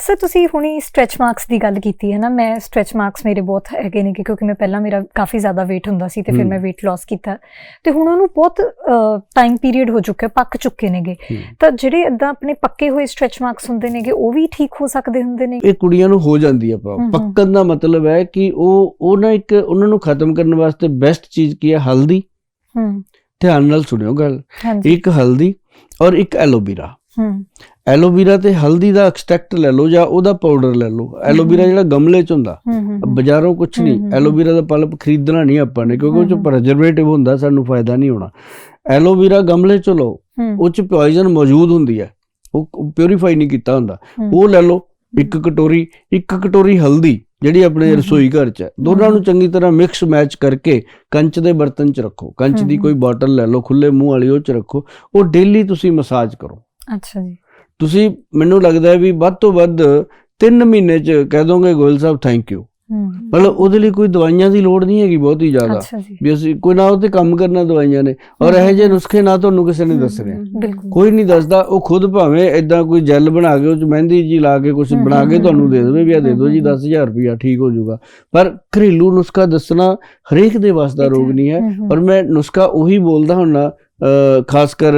Sir ਤੁਸੀਂ ਹੁਣੀ stretch marks ਦੀ ਗੱਲ ਕੀਤੀ ਹੈ ਨਾ ਮੈਂ ਸਟ੍ਰੈਚ ਮਾਰਕਸ ਮੇਰੇ ਬਹੁਤ ਹੈਗੇ ਨੇ ਕਿਉਂਕਿ ਮੈਂ ਪਹਿਲਾਂ ਮੇਰਾ ਕਾਫੀ ਜ਼ਿਆਦਾ weight ਹੁੰਦਾ ਸੀ ਤੇ ਫਿਰ। ਮੈਂ weight loss ਕੀਤਾ। ਤੇ ਹੁਣ ਉਹਨੂੰ ਬਹੁਤ ਟਾਈਮ ਪੀਰੀਅਡ ਹੋ ਚੁੱਕਾ ਪੱਕ ਚੁੱਕੇ ਨੇਗੇ। ਤਾਂ ਜਿਹੜੇ ਇਦਾਂ ਆਪਣੇ ਪੱਕੇ ਹੋਏ ਸਟ੍ਰੈਚ ਮਾਰਕਸ ਹੁੰਦੇ ਨੇਗੇ ਉਹ ਵੀ ਠੀਕ ਹੋ ਸਕਦੇ ਹੁੰਦੇ ਨੇ? ਇਹ ਕੁੜੀਆਂ ਨੂੰ ਹੋ ਜਾਂਦੀ ਹੈ। ਪੱਕਣ ਦਾ ਮਤਲਬ ਹੈ ਕਿ ਉਹ ਉਹ ਨਾ ਇੱਕ ਉਹਨਾਂ ਨੂੰ ਖਤਮ ਕਰਨ ਵਾਸਤੇ ਬੈਸਟ ਚੀਜ਼ ਕੀ ਹੈ ਹਲਦੀ। ਹੂੰ। ਧਿਆਨ ਨਾਲ ਸੁਣਿਓ ਗੱਲ। ਇੱਕ ਹਲਦੀ ਔਰ ਇੱਕ ਐਲੋਵੀਰਾ ਹੂੰ। ਐਲੋਵੀਰਾ ਤੇ ਹਲਦੀ ਦਾ ਐਕਸਟ੍ਰੈਕਟ ਲੈ ਲਓ ਜਾਂ ਉਹਦਾ ਪਾਊਡਰ ਲੈ ਲਓ। ਐਲੋਵੀਰਾ ਜਿਹੜਾ ਗਮਲੇ 'ਚ ਹੁੰਦਾ ਬਾਜ਼ਾਰੋਂ ਕੁਝ ਨਹੀਂ। ਐਲੋਵੀਰਾ ਦਾ ਪਲਪ ਖਰੀਦਣਾ ਨਹੀਂ ਆਪਾਂ ਨੇ ਕਿਉਂਕਿ ਉਹ 'ਚ। ਪ੍ਰੈਜ਼ਰਵੇਟਿਵ ਹੁੰਦਾ ਸਾਨੂੰ ਫਾਇਦਾ ਨਹੀਂ ਹੋਣਾ। ਐਲੋਵੀਰਾ ਗਮਲੇ 'ਚ ਲਓ ਉਹ 'ਚ ਪੋਇਜ਼ਨ ਮੌਜੂਦ ਹੁੰਦੀ ਹੈ। ਉਹ ਪਿਉਰੀਫਾਈ ਨਹੀਂ ਕੀਤਾ ਹੁੰਦਾ। ਉਹ ਲੈ ਲਓ ਇੱਕ ਕਟੋਰੀ ਇੱਕ ਕਟੋਰੀ ਹਲਦੀ ਜਿਹੜੀ ਆਪਣੇ। ਰਸੋਈ ਘਰ 'ਚ ਹੈ। ਦੋਨਾਂ ਨੂੰ ਚੰਗੀ ਤਰ੍ਹਾਂ ਮਿਕਸ ਮੈਚ ਕਰਕੇ ਕੰਚ ਦੇ ਬਰਤਨ 'ਚ ਰੱਖੋ। ਕੰਚ ਦੀ ਕੋਈ ਬੋਟਲ ਲੈ ਲਓ ਖੁੱਲੇ ਮੂੰਹ ਵਾਲੀ ਉਹ 'ਚ ਰੱਖੋ। ਉਹ ਡੇਲੀ ਤੁਸੀਂ ਮਸਾਜ ਕਰੋ। ਅੱਛਾ ਜੀ। ਤੁਸੀਂ ਮੈਨੂੰ ਲੱਗਦਾ ਹੈ ਵੀ ਵੱਧ ਤੋਂ ਵੱਧ 3 ਮਹੀਨੇ 'ਚ ਕਹਿ ਦੋਗੇ ਗੋਇਲ ਸਾਹਿਬ ਥੈਂਕ ਯੂ ਮਤਲਬ ਉਹਦੇ ਲਈ ਕੋਈ ਦਵਾਈਆਂ ਦੀ ਲੋੜ ਨਹੀਂ ਹੈਗੀ ਬਹੁਤੀ ਜ਼ਿਆਦਾ। ਜੀ। ਵੀ ਅਸੀਂ ਕੋਈ ਨਾ ਉਹ ਤੇ ਕੰਮ ਕਰਨਾ ਦਵਾਈਆਂ ਨੇ ਔਰ। ਇਹ ਜਿਹੇ ਨੁਸਖੇ ਨਾ ਤੁਹਾਨੂੰ ਕਿਸੇ ਨੇ ਦੱਸਣੇ ਕੋਈ ਨਹੀਂ ਦੱਸਦਾ ਉਹ ਖੁਦ ਭਾਵੇਂ ਇਦਾਂ ਕੋਈ ਜੈਲ ਬਣਾ ਕੇ ਉਹ ਚ ਮਹਿੰਦੀ ਜੀ ਲਾ ਕੇ ਕੁਝ ਬਣਾ ਕੇ ਤੁਹਾਨੂੰ ਦੇ ਦੇਵੇ ਵੀ ਆ ਦੇ ਦਿਓ ਜੀ ਹਮ, ਹਮ। 10000 ਰੁਪਇਆ ਠੀਕ ਹੋ ਜਾਊਗਾ। ਪਰ ਘਰੇਲੂ ਨੁਸਖਾ ਦੱਸਣਾ ਹਰੇਕ ਦੇ ਵੱਸ ਦਾ ਇਹ ਤਾਂ ਰੋਗ ਨਹੀਂ ਹੈ। ਔਰ ਮੈਂ ਨੁਸਖਾ ਉਹੀ ਬੋਲਦਾ ਹੁੰਨਾ ਖਾਸ ਕਰ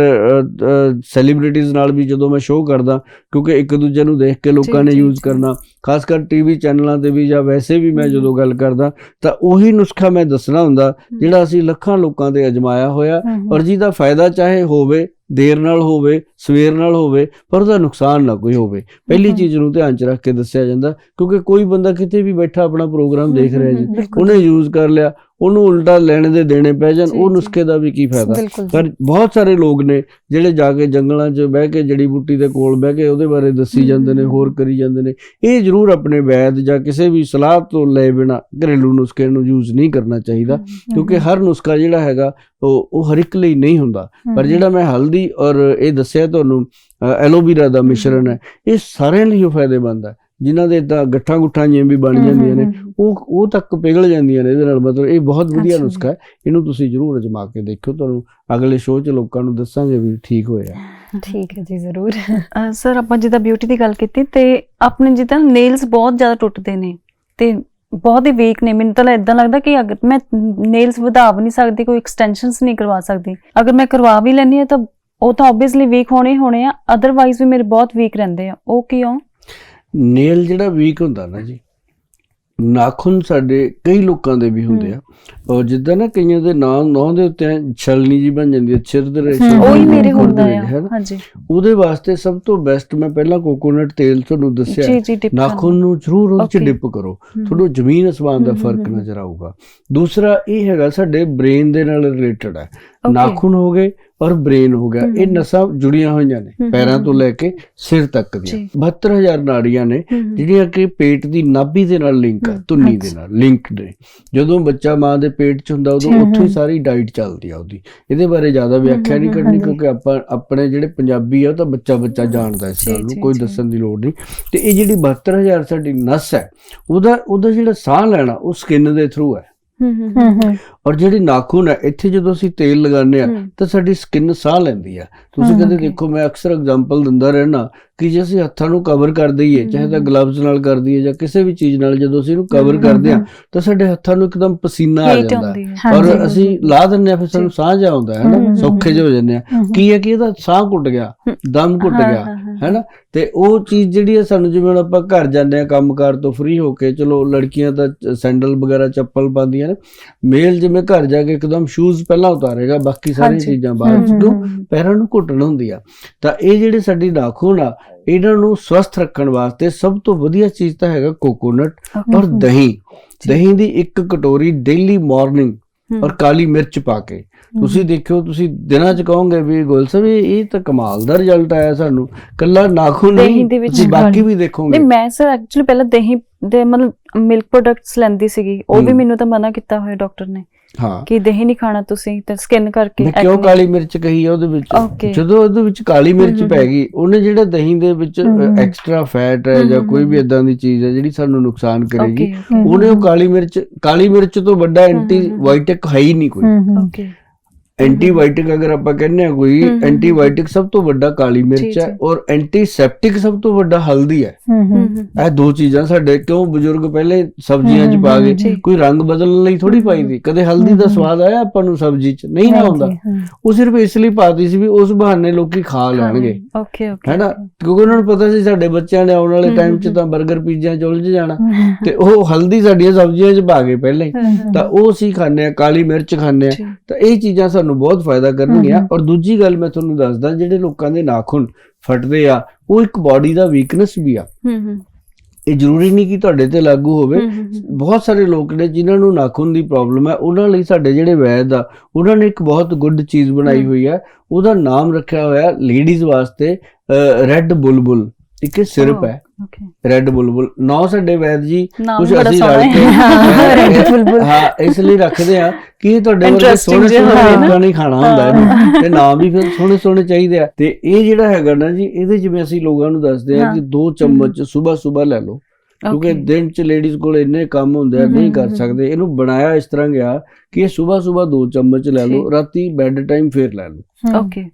ਸੈਲੀਬ੍ਰਿਟੀਜ਼ ਨਾਲ ਵੀ ਜਦੋਂ ਮੈਂ ਸ਼ੋਅ ਕਰਦਾ ਕਿਉਂਕਿ ਇੱਕ ਦੂਜੇ ਨੂੰ ਦੇਖ ਕੇ ਲੋਕਾਂ ਨੇ ਯੂਜ਼। ਕਰਨਾ ਖਾਸ ਕਰ ਟੀਵੀ ਚੈਨਲਾਂ ਤੇ ਵੀ ਜਾਂ ਵੈਸੇ ਵੀ ਮੈਂ। ਜਦੋਂ ਗੱਲ ਕਰਦਾ ਤਾਂ ਉਹੀ ਨੁਸਖਾ ਮੈਂ ਦੱਸਣਾ ਹੁੰਦਾ ਜਿਹੜਾ ਅਸੀਂ ਲੱਖਾਂ ਲੋਕਾਂ ਤੇ ਅਜਮਾਇਆ ਹੋਇਆ। ਔਰ ਜਿਹਦਾ ਫਾਇਦਾ ਚਾਹੇ ਹੋਵੇ ਦੇਰ ਨਾਲ ਹੋਵੇ ਸਵੇਰ ਨਾਲ ਹੋਵੇ ਪਰ ਉਹਦਾ ਨੁਕਸਾਨ ਨਾ ਕੋਈ ਹੋਵੇ ਪਹਿਲੀ। ਚੀਜ਼ ਨੂੰ ਧਿਆਨ ਚ ਰੱਖ ਕੇ ਦੱਸਿਆ ਜਾਂਦਾ ਕਿਉਂਕਿ ਕੋਈ ਬੰਦਾ ਕਿਤੇ ਵੀ ਬੈਠਾ ਆਪਣਾ ਪ੍ਰੋਗਰਾਮ ਦੇਖ ਰਿਹਾ ਜੀ ਉਹਨੇ ਯੂਜ਼ ਕਰ ਲਿਆ ਉਹਨੂੰ ਉਲਟਾ ਲੈਣ ਦੇ ਦੇਣੇ ਪੈ ਜਾਣ ਉਹ। ਨੁਸਖੇ ਦਾ ਵੀ ਕੀ ਫਾਇਦਾ। ਪਰ ਬਹੁਤ ਸਾਰੇ ਲੋਕ ਨੇ ਜਿਹੜੇ ਜਾ ਕੇ ਜੰਗਲਾਂ 'ਚ ਬਹਿ ਕੇ ਜੜੀ ਬੂਟੀ ਦੇ ਕੋਲ ਬਹਿ ਕੇ ਉਹਦੇ ਬਾਰੇ ਦੱਸੀ ਜਾਂਦੇ ਨੇ ਹੋਰ ਕਰੀ ਜਾਂਦੇ ਨੇ ਇਹ ਜ਼ਰੂਰ ਆਪਣੇ ਵੈਦ ਜਾਂ ਕਿਸੇ ਵੀ ਸਲਾਹ ਤੋਂ ਲਏ ਬਿਨਾ ਘਰੇਲੂ ਨੁਸਖੇ ਨੂੰ ਯੂਜ਼ ਨਹੀਂ ਕਰਨਾ ਚਾਹੀਦਾ ਕਿਉਂਕਿ ਹਰ ਨੁਸਖਾ ਜਿਹੜਾ ਹੈਗਾ ਉਹ ਉਹ ਹਰ ਇੱਕ ਲਈ ਨਹੀਂ ਹੁੰਦਾ। ਪਰ ਜਿਹੜਾ ਮੈਂ ਹਲਦੀ ਔਰ ਇਹ ਦੱਸਿਆ ਤੁਹਾਨੂੰ ਐਲੋਵੀਰਾ ਦਾ ਮਿਸ਼ਰਣ ਹੈ ਇਹ ਸਾਰਿਆਂ ਲਈ ਫਾਇਦੇਮੰਦ ਹੈ। ਜਿਨ੍ਹਾਂ ਦੇ ਤਾਂ ਗੱਠਾਂ ਗੁੱਠਾਂ ਜਿਵੇਂ ਵੀ ਬਣ ਜਾਂਦੀਆਂ ਨੇ। ਉਹ ਉਹ ਤੱਕ ਪਿਘਲ ਜਾਂਦੀਆਂ ਨੇ ਇਹਦੇ ਨਾਲ ਮਤਲਬ ਇਹ ਬਹੁਤ ਵਧੀਆ। ਨੁਸਖਾ ਹੈ। ਇਹਨੂੰ ਤੁਸੀਂ ਜ਼ਰੂਰ ਅਜਮਾ ਕੇ ਦੇਖਿਓ ਤੁਹਾਨੂੰ ਅਗਲੇ ਸ਼ੋਅ 'ਚ ਲੋਕਾਂ ਨੂੰ ਦੱਸਾਂਗੇ ਵੀ ਠੀਕ ਹੋਇਆ। ਠੀਕ ਹੈ ਜੀ ਜ਼ਰੂਰ। ਸਰ ਆਪਾਂ ਜਿੱਦਾਂ ਬਿਊਟੀ ਦੀ ਗੱਲ ਕੀਤੀ ਤੇ ਆਪਣੇ ਜਿੱਦਾਂ ਨੇਲਸ ਬਹੁਤ ਜ਼ਿਆਦਾ ਟੁੱਟਦੇ ਨੇ ਤੇ ਬਹੁਤ ਹੀ ਵੀਕ ਨੇ। ਮੈਨੂੰ ਤਾਂ ਇਦਾਂ ਲੱਗਦਾ ਕਿ ਅਗਰ ਮੈਂ ਨੇਲਸ ਵਧਾ ਵੀ ਨਹੀਂ ਸਕਦੀ ਕੋਈ ਐਕਸਟੈਂਸ਼ਨਸ ਨਹੀਂ ਕਰਵਾ ਸਕਦੀ। ਅਗਰ ਮੈਂ ਕਰਵਾ ਵੀ ਲੈਂਦੀ ਹਾਂ ਤਾਂ ਉਹ ਤਾਂ ਆਬਵੀਅਸਲੀ ਵੀਕ ਹੋਣੇ ਹੋਣੇ ਆ ਅਦਰਵਾਈਜ਼ ਵੀ ਮੇਰੇ ਬਹੁਤ ਵੀਕ ਰਹਿੰਦੇ ਆ। ਉਹ ਕਿਉਂ? ਨੇਲ ਜਿਹੜਾ ਵੀਕ ਹੁੰਦਾ ਨਾ ਜੀ ਨਾਖੂਨ ਸਾਡੇ ਕਈ ਲੋਕਾਂ ਦੇ ਵੀ ਹੁੰਦੇ ਆ ਔਰ ਜਿੱਦਾਂ ਨਾ ਕਈਆਂ ਦੇ ਨਾਂ ਨਾਂ ਦੇ ਉੱਤੇ ਐਂ ਛਲਣੀ ਜੀ ਬਣ ਜਾਂਦੀ ਹੈ ਸਿਰ ਦੇ ਰੇਸ਼ੇ ਉਹੀ ਬਣ ਮੇਰੇ ਹੁੰਦਾ ਹੈ? ਹਾਂਜੀ ਉਹਦੇ ਵਾਸਤੇ ਸਭ ਤੋਂ ਬੈਸਟ ਮੈਂ ਪਹਿਲਾਂ ਕੋਕੋਨਟ ਤੇਲ ਤੁਹਾਨੂੰ ਦੱਸਿਆ ਨਾਖੂਨ ਨੂੰ ਜ਼ਰੂਰ ਉਹ ਚ. ਡਿਪ ਕਰੋ। ਤੁਹਾਨੂੰ ਜ਼ਮੀਨ ਅਸਮਾਨ ਦਾ ਫ਼ਰਕ। ਨਜ਼ਰ ਆਊਗਾ ਦੂਸਰਾ ਇਹ ਹੈਗਾ ਸਾਡੇ ਬ੍ਰੇਨ ਦੇ ਨਾਲ ਰਿਲੇਟਡ ਹੈ. ਨਾਖੂਨ ਹੋ ਗਏ ਔਰ ਬ੍ਰੇਨ ਹੋ ਗਿਆ ਇਹ। ਨਸਾਂ ਜੁੜੀਆਂ ਹੋਈਆਂ ਨੇ ਪੈਰਾਂ ਤੋਂ ਲੈ ਕੇ ਸਿਰ ਤੱਕ ਦੀਆਂ ਜੀ। 72000 ਨਾੜੀਆਂ ਨੇ ਜਿਹੜੀਆਂ ਕਿ ਪੇਟ ਦੀ ਨਾਭੀ ਦੇ ਨਾਲ ਲਿੰਕ ਹਮ, ਧੁੰਨੀ ਦੇ। ਨਾਲ ਲਿੰਕਡ ਨੇ ਜਦੋਂ ਬੱਚਾ ਮਾਂ ਦੇ ਪੇਟ 'ਚ ਹੁੰਦਾ ਉਦੋਂ ਉੱਥੋਂ ਹੀ। ਸਾਰੀ ਡਾਈਟ ਚੱਲਦੀ ਆ ਉਹਦੀ ਇਹਦੇ ਬਾਰੇ ਜ਼ਿਆਦਾ ਵਿਆਖਿਆ ਨਹੀਂ ਕਰਨੀ। ਕਿਉਂਕਿ ਆਪਾਂ ਆਪਣੇ ਜਿਹੜੇ ਪੰਜਾਬੀ ਆ ਉਹ ਤਾਂ ਬੱਚਾ ਬੱਚਾ ਜਾਣਦਾ ਇਸ ਗੱਲ ਨੂੰ ਕੋਈ। ਦੱਸਣ ਦੀ ਲੋੜ ਨਹੀਂ ਤੇ ਇਹ ਜਿਹੜੀ 72000 ਸਾਡੀ ਨਸ ਹੈ ਉਹਦਾ ਉਹਦਾ ਜਿਹੜਾ ਸਾਹ ਲੈਣਾ ਉਹ ਸਕਿਨ ਦੇ ਥਰੂ ਹੈ ਹੂੰ ਔਰ ਜਿਹੜੀ ਨਾਖੂਨ ਹੈ ਇੱਥੇ ਜਦੋਂ ਅਸੀਂ ਤੇਲ ਲਗਾਉਂਦੇ ਆ ਤਾਂ ਸਾਡੀ ਸਕਿਨ ਸਾਹ ਲੈਂਦੀ ਆ ਤੁਸੀਂ ਕਦੇ. ਦੇਖੋ ਮੈਂ ਅਕਸਰ ਐਗਜ਼ਾਮਪਲ ਦਿੰਦਾ ਰਹਿਣਾ ਕਿ ਜੇ ਅਸੀਂ ਹੱਥਾਂ ਨੂੰ ਕਵਰ ਕਰ ਦਈਏ ਚਾਹੇ ਤਾਂ। ਗਲਵਜ਼ ਨਾਲ ਕਰ ਦਈਏ ਜਾਂ ਕਿਸੇ ਵੀ ਚੀਜ਼ ਨਾਲ ਜਦੋਂ ਅਸੀਂ ਇਹਨੂੰ ਕਵਰ ਕਰਦੇ ਆ। ਤਾਂ ਸਾਡੇ ਹੱਥਾਂ ਨੂੰ ਇੱਕਦਮ ਪਸੀਨਾ ਆ ਜਾਂਦਾ ਹੈ ਔਰ ਅਸੀਂ ਲਾ ਦਿੰਦੇ ਆ ਫਿਰ ਸਾਨੂੰ। ਸਾਹ ਜਾ ਆਉਂਦਾ ਹੈ ਨਾ ਸੌਖੇ ਜਿਹੇ ਹੋ ਜਾਂਦੇ ਆ ਕੀ ਹੈ ਕਿ ਇਹਦਾ ਸਾਹ ਘੁੱਟ ਗਿਆ। ਦਮ ਘੁੱਟ ਗਿਆ ਹਾਂ, ਹੈਨਾ ਤੇ ਉਹ ਚੀਜ਼ ਜਿਹੜੀ ਹੈ ਸਾਨੂੰ ਜਿਵੇਂ ਆਪਾਂ ਘਰ ਜਾਂਦੇ ਆ ਕੰਮਕਾਰ ਤੋਂ ਫ੍ਰੀ ਹੋ ਕੇ ਚਲੋ ਲੜਕੀਆਂ ਤਾਂ ਸੈਂਡਲ ਵਗੈਰਾ ਚੱਪਲ ਪਾਉਂਦੀਆਂ ਨੇ ਮੇਲ ਜਿਵੇਂ ਘਰ ਜਾ ਕੇ ਇੱਕਦਮ ਸ਼ੂਜ਼ ਪਹਿਲਾਂ ਉਤਾਰੇਗਾ ਬਾਕੀ ਸਾਰੀਆਂ। ਚੀਜ਼ਾਂ ਬਾਅਦ ਚ। ਪੈਰਾਂ ਨੂੰ ਘੁੱਟਣ ਹੁੰਦੀ ਆ ਤਾਂ ਇਹ ਜਿਹੜੇ ਸਾਡੀ ਨਾਖੂਨ ਆ ਇਹਨਾਂ ਨੂੰ ਸਵਸਥ ਰੱਖਣ ਵਾਸਤੇ ਸਭ ਤੋਂ ਵਧੀਆ ਚੀਜ਼ ਤਾਂ ਹੈਗਾ ਕੋਕੋਨਟ. ਔਰ। ਦਹੀਂ। ਦਹੀਂ ਦੀ ਇੱਕ ਕਟੋਰੀ ਡੇਲੀ ਮਾਰਨਿੰਗ ਔਰ ਕਾਲੀ ਮਿਰਚ ਪਾ ਕੇ ਤੁਸੀਂ ਦੇਖਿਓ ਤੁਸੀਂ ਦਿਨਾਂ ਚ ਕਹੋਗੇ ਵੀ ਗੋਲ ਸਾਹਿਬ ਇਹ ਤਾਂ ਕਮਾਲ ਦਾ ਰਿਜ਼ਲਟ ਆਇਆ ਸਾਨੂੰ ਕੱਲਾ ਨਾਖੂਨ ਦਹੀਂ ਨਹੀਂ ਤੁਸੀਂ ਬਾਕੀ ਵੀ ਦੇਖੋਗੇ ਨਹੀਂ ਮੈਂ ਸਰ ਐਕਚੁਅਲੀ ਪਹਿਲਾਂ ਦਹੀਂ ਦੇ ਮਤਲਬ ਮਿਲਕ ਪ੍ਰੋਡਕਟਸ ਲੈਂਦੀ ਸੀਗੀ ਉਹ ਵੀ। ਮੈਨੂੰ ਤਾਂ ਮਨਾ ਕੀਤਾ ਹੋਇਆ ਡਾਕਟਰ ਨੇ ਹਾਂ ਕਿ ਦਹੀਂ ਨਹੀਂ ਖਾਣਾ ਤੁਸੀਂ ਤੇ ਸਕਿਨ ਕਰਕੇ ਮੈਂ ਕਿਉਂ ਕਾਲੀ ਮਿਰਚ ਕਹੀ ਆ ਉਹਦੇ ਵਿੱਚ. ਜਦੋਂ ਉਹਦੇ ਵਿੱਚ ਕਾਲੀ ਮਿਰਚ ਪੈ। ਗਈ ਉਹਨੇ ਜਿਹੜਾ ਦਹੀਂ ਦੇ ਵਿੱਚ। ਐਕਸਟਰਾ ਫੈਟ ਹੈ ਜਾਂ ਕੋਈ ਵੀ। ਇਦਾਂ ਦੀ ਚੀਜ਼ ਹੈ ਜਿਹੜੀ ਸਾਨੂੰ ਨੁਕਸਾਨ ਕਰੇਗੀ ਉਹਨੇ ਉਹ ਕਾਲੀ ਮਿਰਚ ਕਾਲੀ ਮਿਰਚ ਤੋਂ ਵੱਡਾ ਐਂਟੀ। ਵਾਈਟਕ ਹੈ ਹੀ ਨਹੀਂ ਕੋਈ. ਐਂਟੀਬਾਇਓਟਿਕ ਅਗਰ ਆਪਾਂ ਕਹਿੰਦੇ ਆ ਕੋਈ ਐਂਟੀਬਾਇਓਟਿਕ ਸਭ ਤੋਂ ਵੱਡਾ ਕਾਲੀ ਮਿਰਚ ਹੈ। ਔਰ ਐਂਟੀਸੈਪਟਿਕ ਸਭ ਤੋਂ ਵੱਡਾ ਹਲਦੀ ਹੈ। ਇਹ ਦੋ ਚੀਜ਼ਾਂ ਸਾਡੇ ਕਿਉਂ ਬਜ਼ੁਰਗ ਪਹਿਲੇ ਸਬਜ਼ੀਆਂ 'ਚ ਪਾ ਜੀ। ਕੋਈ ਰੰਗ ਬਦਲਣ ਲਈ ਥੋੜੀ ਪਾਈ ਦੀ। ਕਦੇ ਹਲਦੀ ਦਾ ਸਵਾਦ ਆਇਆ ਆਪਾਂ ਨੂੰ ਸਬਜ਼ੀ 'ਚ? ਨਹੀਂ ਨਾ ਆਉਂਦਾ। ਉਹ ਸਿਰਫ ਇਸ ਲਈ ਪਾਤੀ ਸੀ ਵੀ ਉਸ ਬਹਾਨੇ ਲੋਕੀ ਖਾ ਲੈਣਗੇ। Okay okay. ਹੈਨਾ ਕਿਉਂਕਿ ਉਹਨਾਂ ਨੂੰ ਪਤਾ ਸੀ ਸਾਡੇ ਬੱਚਿਆਂ ਨੇ ਆਉਣ ਵਾਲੇ ਟਾਈਮ 'ਚ ਤਾਂ 버ਗਰ ਪੀਜ਼ਾ 'ਚ ਉਲਝ ਜਾਣਾ। ਤੇ ਉਹ ਹਲਦੀ ਸਾਡੀਆਂ ਸਬਜ਼ੀਆਂ 'ਚ ਪਾ ਕੇ ਪਹਿਲਾਂ। ਤਾਂ ਉਹ ਅਸੀਂ ਖਾਂਦੇ ਆ ਕਾਲੀ ਮਿਰਚ ਖਾਂਦੇ ਆ ਤਾਂ ਇਹ ਚੀਜ਼ਾਂ ਸਾਨੂੰ ਬਹੁਤ ਫਾਇਦਾ ਕਰਨਗੀਆਂ। ਔਰ ਦੂਜੀ ਗੱਲ ਮੈਂ ਤੁਹਾਨੂੰ ਦੱਸਦਾ ਜਿਹੜੇ ਲੋਕਾਂ ਦੇ ਨਾਖੂਨ ਫਟਦੇ ਆ ਉਹ ਇੱਕ ਬਾਡੀ ਦਾ ਵੀਕਨੈਸ ਵੀ ਆ ਹੂੰ ਹੂੰ ਇਹ ਜ਼ਰੂਰੀ ਨਹੀਂ ਕਿ ਤੁਹਾਡੇ ਤੇ ਲਾਗੂ ਹੋਵੇ। ਬਹੁਤ ਸਾਰੇ ਲੋਕ ਨੇ ਜਿਨ੍ਹਾਂ ਨੂੰ ਨਾਖੂਨ ਦੀ ਪ੍ਰੋਬਲਮ ਹੈ ਉਹਨਾਂ ਲਈ ਸਾਡੇ ਜਿਹੜੇ ਵੈਦ ਆ ਉਹਨਾਂ ਨੇ ਇੱਕ ਬਹੁਤ ਗੁੱਡ ਚੀਜ਼ ਬਣਾਈ। ਹੋਈ ਹੈ ਉਹਦਾ ਨਾਮ ਰੱਖਿਆ ਹੋਇਆ ਲੇਡੀਜ਼ ਵਾਸਤੇ ਰੈੱਡ ਬੁਲਬੁਲ ਇੱਕ ਸਿਰਪ ਹੈ। ਓਕੇ ਰੈੱਡ ਬੁਲਬੁਲ ਨੌ ਸਾਡੇ ਵੈਦ ਜੀ ਕੁਝ ਅਸੀਂ ਰਲ ਕੇ ਹੈ। Red ਬੁਲਬੁਲ। ਹਾਂ ਇਸ ਲਈ ਰੱਖਦੇ ਆ ਕਿ ਤੁਹਾਡੇ ਵਰਗੇ ਸੋਹਣੇ ਸੋਹਣੇ। ਲੋਕਾਂ ਨੇ ਖਾਣਾ ਹੁੰਦਾ ਇਹਨੂੰ ਤੇ ਨਾਮ ਵੀ ਫਿਰ ਸੋਹਣੇ ਸੋਹਣੇ ਚਾਹੀਦੇ ਆ। ਤੇ ਇਹ ਜਿਹੜਾ ਹੈਗਾ ਨਾ ਜੀ ਇਹਦੇ ਜਿਵੇਂ ਅਸੀਂ ਲੋਕਾਂ ਨੂੰ ਦੱਸਦੇ ਆ। ਕਿ ਦੋ ਚਮਚ ਸਵੇਰ ਸਵੇਰ ਲੈ ਲਓ। ਕਿਉਂਕਿ. ਦਿਨ ਚ ਲੇਡੀਜ਼ ਕੋਲ ਇੰਨੇ ਕੰਮ ਹੁੰਦੇ ਆ ਨਹੀਂ ਕਰ। ਸਕਦੇ। ਇਹਨੂੰ ਬਣਾਇਆ ਇਸ ਤਰ੍ਹਾਂ ਗਿਆ ਕਿ ਇਹ ਸਵੇਰ ਸਵੇਰ ਦੋ ਚਮਚ ਲੈ ਲਓ। ਰਾਤੀ ਬੈੱਡ ਟਾਈਮ ਫੇਰ ਲੈ ਲਓ। ਓਕੇ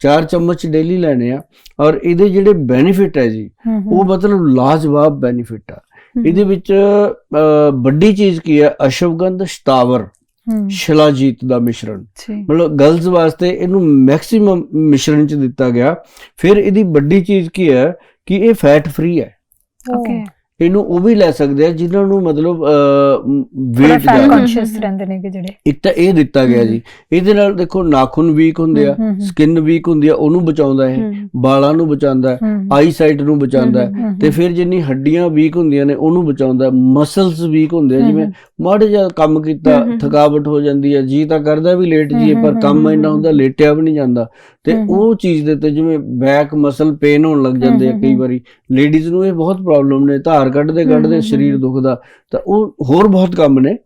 ਚਾਰ ਚਮਚ ਡੇਲੀ ਲੈਣੇ ਆ ਔਰ ਇਹਦੇ ਜਿਹੜੇ ਬੈਨੀਫਿਟ ਹੈ ਜੀ ਉਹ ਮਤਲਬ ਲਾਜਵਾਬ ਬੈਨੀਫਿਟ ਆ। ਇਹਦੇ ਵਿੱਚ ਵੱਡੀ ਚੀਜ਼ ਕੀ ਹੈ? ਅਸ਼ਵਗੰਧ ਸ਼ਤਾਵਰ ਸ਼ਿਲਾਜੀਤ ਦਾ ਮਿਸ਼ਰਣ। ਮਤਲਬ ਗਰਲਸ ਵਾਸਤੇ ਇਹਨੂੰ ਮੈਕਸਿਮਮ ਮਿਸ਼ਰਣ ਚ ਦਿੱਤਾ ਗਿਆ। ਫਿਰ ਇਹਦੀ ਵੱਡੀ ਚੀਜ਼ ਕੀ ਹੈ? ਕਿ ਇਹ ਫੈਟ ਫ੍ਰੀ ਹੈ। ਓਕੇ ਇਹਨੂੰ ਉਹ ਵੀ ਲੈ ਸਕਦੇ ਆ ਜਿਨ੍ਹਾਂ ਨੂੰ ਮਤਲਬ weight ਦਾ ਕੌਨਸ਼ੀਅਸ ਰਹਿੰਦੇ ਨੇ ਕਿ ਜਿਹੜੇ ਇੱਕ ਤਾਂ ਇਹ ਦਿੱਤਾ ਗਿਆ। ਜੀ ਇਹਦੇ ਨਾਲ ਦੇਖੋ ਨਾਖੂਨ ਵੀਕ ਹੁੰਦੇ ਆ। ਸਕਿਨ ਵੀਕ ਹੁੰਦੀ ਆ ਉਹਨੂੰ ਬਚਾਉਂਦਾ ਇਹ ਹੂੰ ਬਾਲਾਂ ਨੂੰ ਬਚਾਉਂਦਾ ਹੈ ਆਈ ਸਾਈਟ ਨੂੰ ਬਚਾਉਂਦਾ ਹੈ ਤੇ ਫਿਰ ਜਿੰਨੀ ਹੱਡੀਆਂ ਵੀਕ ਹੁੰਦੀਆਂ ਨੇ ਉਹਨੂੰ ਬਚਾਉਂਦਾ ਮਸਲਸ ਵੀਕ ਹੁੰਦੇ ਆ ਜਿਵੇਂ। ਮਾੜੇ ਜਿਹਾ ਕੰਮ ਕੀਤਾ। ਥਕਾਵਟ ਹੋ ਜਾਂਦੀ ਹੈ ਜੀ ਤਾਂ ਕਰਦਾ ਵੀ ਲੇਟ ਹਮ, ਪਰ ਕੰਮ ਇੰਨਾ ਹੁੰਦਾ। ਲੇਟਿਆ ਵੀ ਨਹੀਂ ਜਾਂਦਾ ਤੇ। ਉਹ ਚੀਜ਼ ਦੇ ਤੇ ਜਿਵੇਂ ਬੈਕ ਮਸਲ ਪੇਨ ਹੋਣ ਲੱਗ ਜਾਂਦੇ ਆ ਕਈ। ਵਾਰੀ ਲੇਡੀਜ਼ ਨੂੰ ਇਹ ਬਹੁਤ ਪ੍ਰੋਬਲਮ ਨੇ ਧਾਰ ਕੱਢਦੇ ਕੱਢਦੇ ਸਰੀਰ। ਦੁਖਦਾ ਤਾਂ ਉਹ ਹੋਰ ਬਹੁਤ ਕੰਮ ਨੇ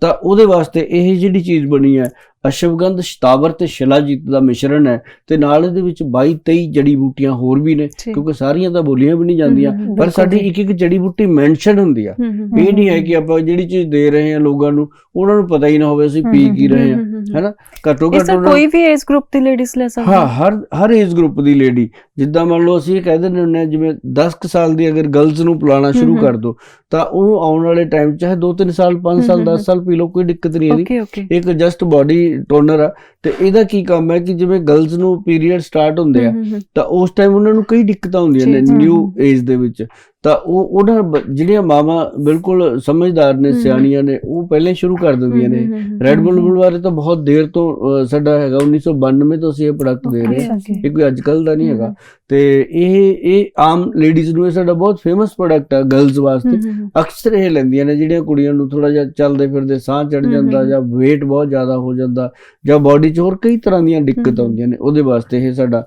ਤਾਂ ਉਹਦੇ ਵਾਸਤੇ ਇਹ ਜਿਹੜੀ ਚੀਜ਼ ਬਣੀ ਹੈ ਅਸ਼ਵਗੰਧ ਸ਼ਤਾਵਰ ਤੇ ਸ਼ਿਲਾਜੀਤ ਦਾ ਮਿਸ਼ਰਣ ਹੈ ਤੇ ਨਾਲ ਇਹਦੇ ਵਿੱਚ 22 23 ਜੜੀ ਬੂਟੀਆਂ ਹੋਰ ਵੀ ਨੇ ਕਿਉਂਕਿ ਸਾਰੀਆਂ ਤਾਂ ਬੋਲੀਆਂ ਵੀ ਨਹੀਂ ਜਾਂਦੀਆਂ ਪਰ ਸਾਡੀ। ਇੱਕ ਇੱਕ ਜੜੀ ਬੂਟੀ ਮੈਂਸ਼ਨ ਹੁੰਦੀ ਆ। ਇਹ ਨਹੀਂ ਹੈ ਕਿ ਆਪਾਂ ਜਿਹੜੀ ਚੀਜ਼ ਦੇ ਰਹੇ ਹਾਂ ਲੋਕਾਂ ਨੂੰ ਉਹਨਾਂ ਨੂੰ ਪਤਾ ਹੀ ਨਾ ਹੋਵੇ ਅਸੀਂ ਪੀ ਕੀ ਰਹੇ ਹਾਂ ਹੈਨਾ? ਘੱਟੋ ਘੱਟ ਕੋਈ ਵੀ ਏਜ ਗਰੁੱਪ ਦੀ ਲੇਡੀਜ਼ ਲੈ ਸਕਦੀ ਹਾਂ ਹਰ ਹਰ ਏਜ ਗਰੁੱਪ ਦੀ ਲੇਡੀ ਜਿੱਦਾਂ ਮੰਨ ਲਓ ਅਸੀਂ ਇਹ ਕਹਿ ਦਿੰਦੇ ਹੁੰਦੇ ਹਾਂ ਜਿਵੇਂ 10 ਕੁ ਸਾਲ ਦੀ ਅਗਰ ਗਰਲਸ ਨੂੰ ਪਿਲਾਉਣਾ ਸ਼ੁਰੂ। ਕਰ ਦੋ ਤਾਂ ਉਹਨੂੰ ਆਉਣ ਵਾਲੇ ਟਾਈਮ ਚਾਹੇ 2-3 ਸਾਲ 5 ਸਾਲ ਹਮ, ਹਮ, 10 ਸਾਲ ਪੀ ਲਓ ਕੋਈ ਦਿੱਕਤ ਨਹੀਂ ਇਹਦੀ। ਇੱਕ ਜਸਟ ਬਾਡੀ ਟੋਨਰ ਆ ਤੇ ਇਹਦਾ ਕੀ ਕੰਮ ਹੈ ਕਿ ਜਿਵੇਂ ਗਰਲਸ ਨੂੰ ਪੀਰੀਅਡ ਸਟਾਰਟ ਹੁੰਦੇ ਆ ਤਾਂ ਉਸ ਟਾਈਮ ਉਹਨਾਂ ਨੂੰ ਕਈ ਦਿੱਕਤਾਂ ਹੁੰਦੀਆਂ ਨੇ। ਨਿਊ ਏਜ ਦੇ ਵਿੱਚ ਤਾਂ ਉਹ ਉਹਨਾਂ ਜਿਹੜੀਆਂ ਮਾਵਾਂ ਬਿਲਕੁਲ ਸਮਝਦਾਰ ਨੇ। ਸਿਆਣੀਆਂ ਨੇ ਉਹ ਪਹਿਲੇ ਸ਼ੁਰੂ ਕਰ ਦਿੰਦੀਆਂ ਨੇ ਰੈਡ ਬੁਲ ਬੁਲ ਬਾਰੇ ਤਾਂ ਬਹੁਤ ਦੇਰ ਤੋਂ ਸਾਡਾ ਹੈਗਾ 1992 ਤੋਂ ਅਸੀਂ ਇਹ ਪ੍ਰੋਡਕਟ ਦੇ ਰਹੇ ਹਾਂ। ਇਹ ਕੋਈ ਅੱਜ ਕੱਲ ਦਾ ਨਹੀਂ ਹੈਗਾ ਤੇ ਇਹ ਇਹ ਆਮ ਲੇਡੀਜ਼ ਨੂੰ ਇਹ ਸਾਡਾ ਬਹੁਤ ਫੇਮਸ ਪ੍ਰੋਡਕਟ ਹੈ ਗਰਲਸ ਵਾਸਤੇ ਅਕਸਰ ਇਹ ਲੈਂਦੀਆਂ ਨੇ ਜਿਹੜੀਆਂ ਕੁੜੀਆਂ ਨੂੰ ਥੋੜਾ ਜਿਹਾ ਚੱਲਦੇ ਫਿਰਦੇ ਸਾਹ ਚੜ ਜਾਂਦਾ। ਜਾਂ weight ਬਹੁਤ ਜ਼ਿਆਦਾ ਹੋ ਜਾਂਦਾ ਜਾਂ ਬਾਡੀ 'ਚ ਹੋਰ ਕਈ ਤਰ੍ਹਾਂ ਦੀਆਂ ਦਿੱਕਤ। ਆਉਂਦੀਆਂ ਨੇ ਉਹਦੇ ਵਾਸਤੇ ਇਹ ਸਾਡਾ